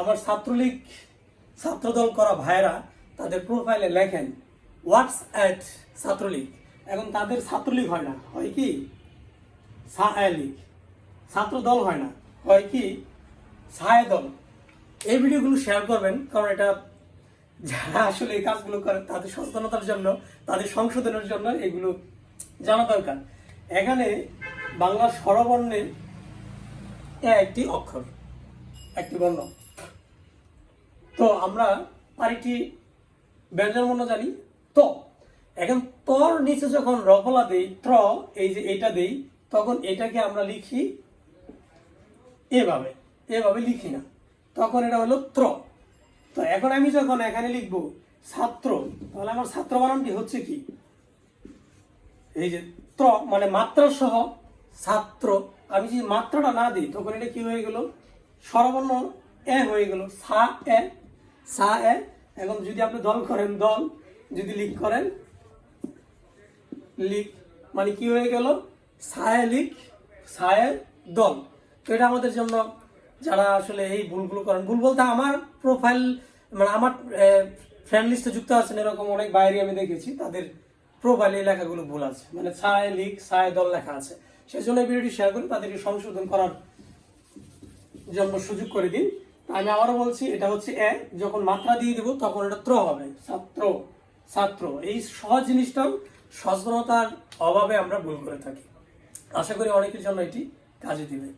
আমার ছাত্রলীগ, ছাত্রদল করা ভাইরা তাদের প্রোফাইলে লেখেন হোয়াটস অ্যাট ছাত্রলীগ? এখন তাদের ছাত্রলীগ হয় না, হয় কি? লীগ ছাত্র দল হয় না, হয় কি? ছায়া দল এই ভিডিওগুলো শেয়ার করবেন, কারণ এটা যারা আসলে এই কাজগুলো করে তাদের সচেতনতার জন্য, তাদের সংশোধনের জন্য এগুলো জানা দরকার। এখানে বাংলা স্বরবর্ণে এ একটি অক্ষর, একটি বর্ণ। তো আমরা আরেকটি ব্যঞ্জন বর্ণ জানি? ত। এখন তর নিচে যখন রফলা দেই, ত্র, এই যে এটা দেই, তখন এটাকে আমরা লিখি এভাবে এভাবে লিখি না। তখন এটা হলো ত্র। তো এখন আমি যখন এখানে লিখব ছাত্র, তাহলে আমার ছাত্র বানানটি হচ্ছে কি? এই যে ত্র মানে মাত্রা সহ ছাত্র। আমি যদি মাত্রাটা না দিই, তখন এটা কি হয়ে গেল? স্বরবর্ণ এ হয়ে গেল সা এ। সা, এ এখন যদি আপনি দল করেন, দল, যদি লিক করেন লিক মানে কি হয়ে গেল? সায়ে লিখ সায়ে দল। তো এটা আমাদের জন্য যারা আসলে এই ভুলগুলো করেন, ভুল বলতে আমার প্রোফাইল মানে আমার ফ্রেন্ড লিস্টে যুক্ত আছেন, এরকম অনেক বাইরে আমি দেখেছি, তাদের প্রোফাইলে এই লেখাগুলো ভুল আছে। মানে ছায় লিখ ছায় দল লেখা আছে। সেই জন্য ভিডিওটি শেয়ার করে তাদেরকে সংশোধন করার জন্য সুযোগ করে দিন। আমি আবারও বলছি, এটা হচ্ছে এ যখন মাত্রা দিয়ে দিব, তখন এটা ত্র হবে। ছাত্র ছাত্র এই সহজ জিনিসটাও সচেতনতার অভাবে আমরা ভুল করে থাকি। আশা করি অনেকের জন্য এটি কাজে দিবে।